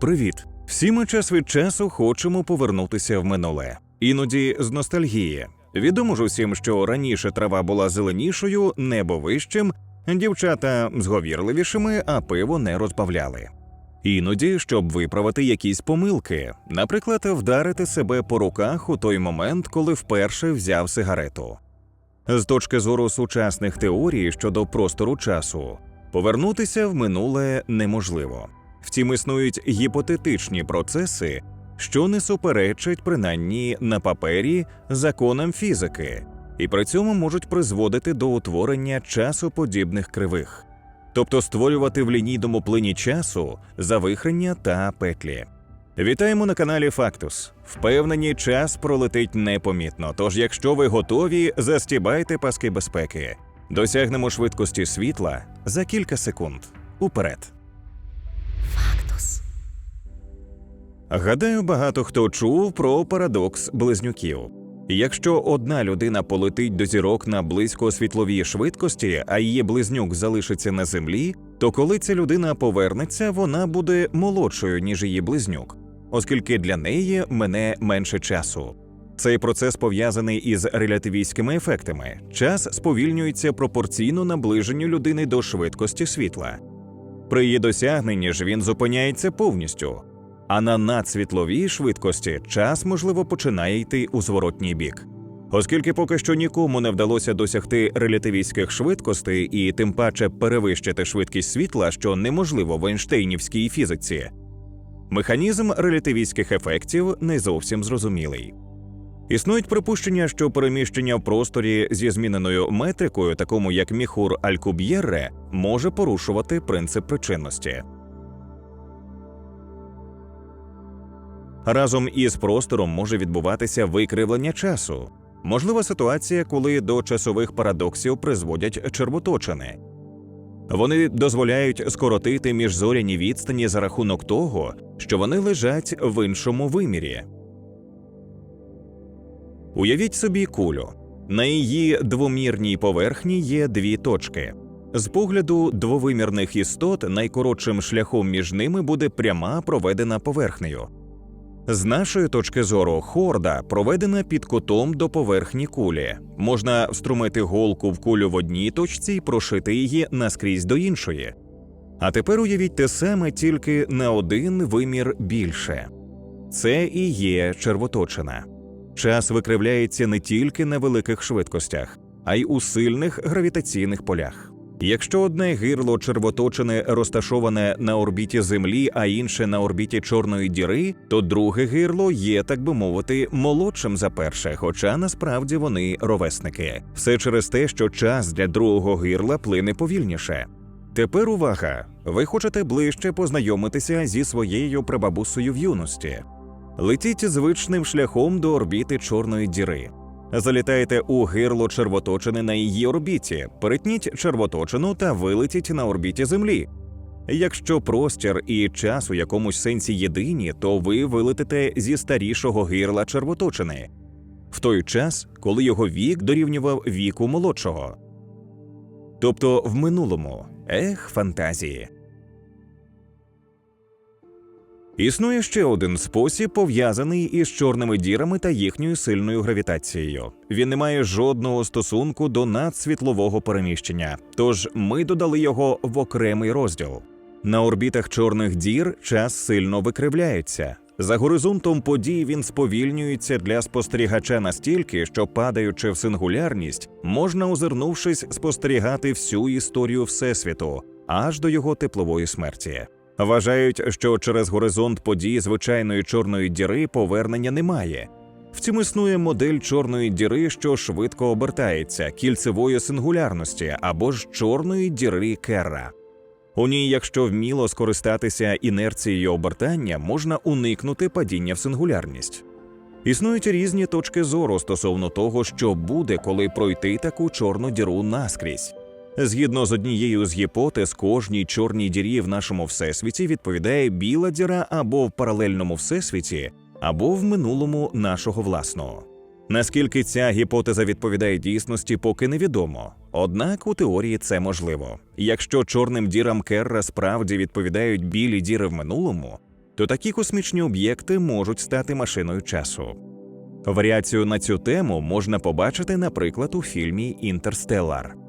Привіт! Всі ми час від часу хочемо повернутися в минуле, іноді з ностальгії. Відомо ж усім, що раніше трава була зеленішою, небо вищим, дівчата зговірливішими, а пиво не розбавляли. Іноді, щоб виправити якісь помилки, наприклад, вдарити себе по руках у той момент, коли вперше взяв сигарету. З точки зору сучасних теорій щодо простору часу, повернутися в минуле неможливо. Втім, існують гіпотетичні процеси, що не суперечать принаймні на папері законам фізики, і при цьому можуть призводити до утворення часоподібних кривих, тобто створювати в лінійному плині часу завихрення та петлі. Вітаємо на каналі Фактус. Впевнені, час пролетить непомітно. Тож, якщо ви готові, застібайте паски безпеки. Досягнемо швидкості світла за кілька секунд. Уперед. Фактус. Гадаю, багато хто чув про парадокс близнюків. Якщо одна людина полетить до зірок на близько світловій швидкості, а її близнюк залишиться на землі, то коли ця людина повернеться, вона буде молодшою, ніж її близнюк, оскільки для неї мине менше часу. Цей процес пов'язаний із релятивістськими ефектами. Час сповільнюється пропорційно наближенню людини до швидкості світла. При її досягненні ж він зупиняється повністю. А на надсвітловій швидкості час, можливо, починає йти у зворотній бік. Оскільки поки що нікому не вдалося досягти релятивістських швидкостей і тим паче перевищити швидкість світла, що неможливо в Ейнштейнівській фізиці, механізм релятивістських ефектів не зовсім зрозумілий. Існують припущення, що переміщення в просторі зі зміненою метрикою, такому як міхур Алькуб'єрре, може порушувати принцип причинності. Разом із простором може відбуватися викривлення часу. Можлива ситуація, коли до часових парадоксів призводять червоточини. Вони дозволяють скоротити міжзоряні відстані за рахунок того, що вони лежать в іншому вимірі. Уявіть собі кулю. На її двомірній поверхні є дві точки. З погляду двовимірних істот найкоротшим шляхом між ними буде пряма проведена поверхнею. З нашої точки зору, хорда проведена під кутом до поверхні кулі. Можна вструмити голку в кулю в одній точці і прошити її наскрізь до іншої. А тепер уявіть те саме тільки на один вимір більше. Це і є червоточина. Час викривляється не тільки на великих швидкостях, а й у сильних гравітаційних полях. Якщо одне гирло червоточини розташоване на орбіті Землі, а інше на орбіті Чорної діри, то друге гирло є, так би мовити, молодшим за перше, хоча насправді вони ровесники. Все через те, що час для другого гирла плине повільніше. Тепер увага! Ви хочете ближче познайомитися зі своєю прабабусею в юності. Летіть звичним шляхом до орбіти Чорної діри. Залітаєте у гирло червоточини на її орбіті, перетніть червоточину та вилетіть на орбіті Землі. Якщо простір і час у якомусь сенсі єдині, то ви вилетите зі старішого гирла червоточини в той час, коли його вік дорівнював віку молодшого. Тобто в минулому ех, фантазії. Існує ще один спосіб, пов'язаний із чорними дірами та їхньою сильною гравітацією. Він не має жодного стосунку до надсвітлового переміщення, тож ми додали його в окремий розділ. На орбітах чорних дір час сильно викривляється. За горизонтом подій він сповільнюється для спостерігача настільки, що, падаючи в сингулярність, можна, озирнувшись, спостерігати всю історію Всесвіту аж до його теплової смерті. Вважають, що через горизонт подій звичайної чорної діри повернення немає. Втім, існує модель чорної діри, що швидко обертається, кільцевої сингулярності або ж чорної діри Керра. У ній, якщо вміло скористатися інерцією обертання, можна уникнути падіння в сингулярність. Існують різні точки зору стосовно того, що буде, коли пройти таку чорну діру наскрізь. Згідно з однією з гіпотез, кожній чорній дірі в нашому всесвіті відповідає біла діра або в паралельному всесвіті, або в минулому нашого власного. Наскільки ця гіпотеза відповідає дійсності, поки невідомо. Однак у теорії це можливо. Якщо чорним дірам Керра справді відповідають білі діри в минулому, то такі космічні об'єкти можуть стати машиною часу. Варіацію на цю тему можна побачити, наприклад, у фільмі Інтерстеллар.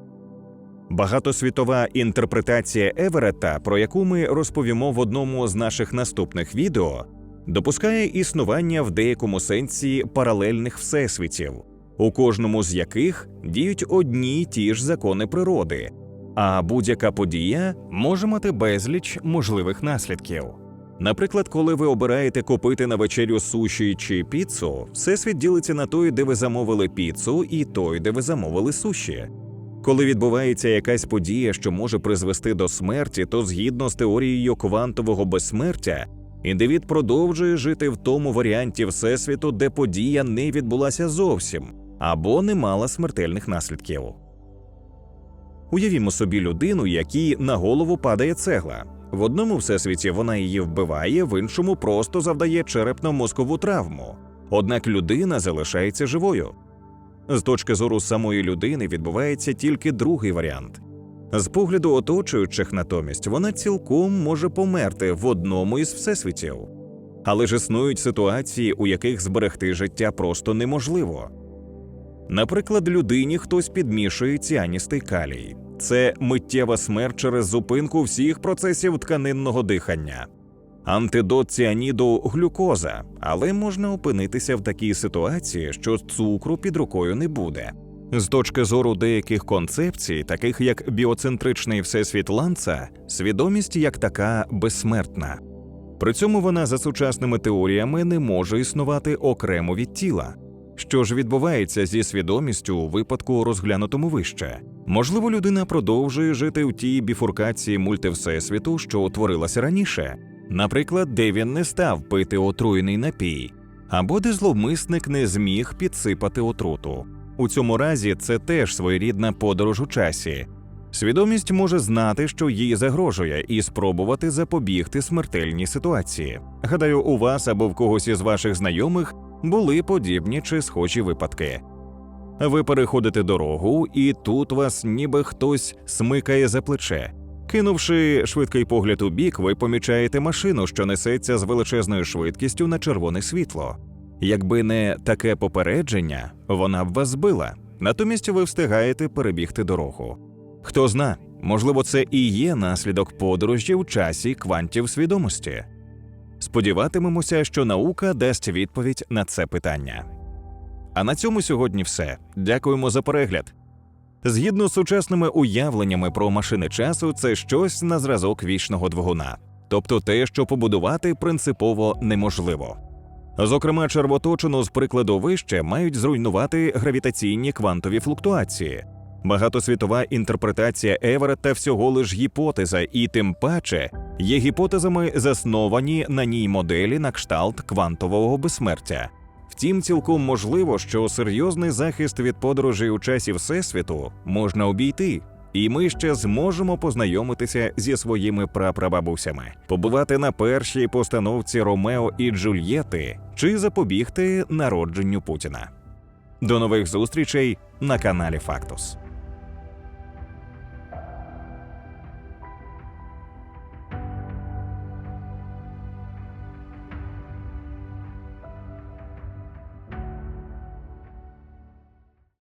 Багатосвітова інтерпретація Еверетта, про яку ми розповімо в одному з наших наступних відео, допускає існування в деякому сенсі паралельних всесвітів, у кожному з яких діють одні й ті ж закони природи, а будь-яка подія може мати безліч можливих наслідків. Наприклад, коли ви обираєте купити на вечерю суші чи піцу, всесвіт ділиться на той, де ви замовили піцу, і той, де ви замовили суші. Коли відбувається якась подія, що може призвести до смерті, то згідно з теорією квантового безсмертя, індивід продовжує жити в тому варіанті всесвіту, де подія не відбулася зовсім або не мала смертельних наслідків. Уявімо собі людину, якій на голову падає цегла. В одному всесвіті вона її вбиває, в іншому просто завдає черепно-мозкову травму. Однак людина залишається живою. З точки зору самої людини відбувається тільки другий варіант. З погляду оточуючих натомість вона цілком може померти в одному із всесвітів. Але ж існують ситуації, у яких зберегти життя просто неможливо. Наприклад, людині хтось підмішує ціаністий калій. Це миттєва смерть через зупинку всіх процесів тканинного дихання. Антидот ціаніду глюкоза, але можна опинитися в такій ситуації, що цукру під рукою не буде. З точки зору деяких концепцій, таких як біоцентричний всесвіт ланца, свідомість як така безсмертна. При цьому вона за сучасними теоріями не може існувати окремо від тіла. Що ж відбувається зі свідомістю у випадку розглянутому вище? Можливо, людина продовжує жити в тій біфуркації мультивсесвіту, що утворилася раніше, наприклад, де він не став пити отруєний напій, або де зловмисник не зміг підсипати отруту. У цьому разі це теж своєрідна подорож у часі. Свідомість може знати, що їй загрожує, і спробувати запобігти смертельній ситуації. Гадаю, у вас або в когось із ваших знайомих були подібні чи схожі випадки. Ви переходите дорогу, і тут вас ніби хтось смикає за плече. Кинувши швидкий погляд у бік, ви помічаєте машину, що несеться з величезною швидкістю на червоне світло. Якби не таке попередження, вона б вас збила. Натомість ви встигаєте перебігти дорогу. Хто зна, можливо, це і є наслідок подорожі в часі квантів свідомості. Сподіватимемося, що наука дасть відповідь на це питання. А на цьому сьогодні все. Дякуємо за перегляд. Згідно з сучасними уявленнями про машини часу, це щось на зразок вічного двигуна, тобто те, що побудувати принципово неможливо. Зокрема, червоточину з прикладу вище мають зруйнувати гравітаційні квантові флуктуації. Багатосвітова інтерпретація Еверетта всього лиш гіпотеза, і тим паче є гіпотезами, засновані на ній моделі на кшталт квантового безсмертя. Втім, цілком можливо, що серйозний захист від подорожей у часі Всесвіту можна обійти, і ми ще зможемо познайомитися зі своїми прапрабабусями, побувати на першій постановці Ромео і Джульєти чи запобігти народженню Путіна. До нових зустрічей на каналі Фактус.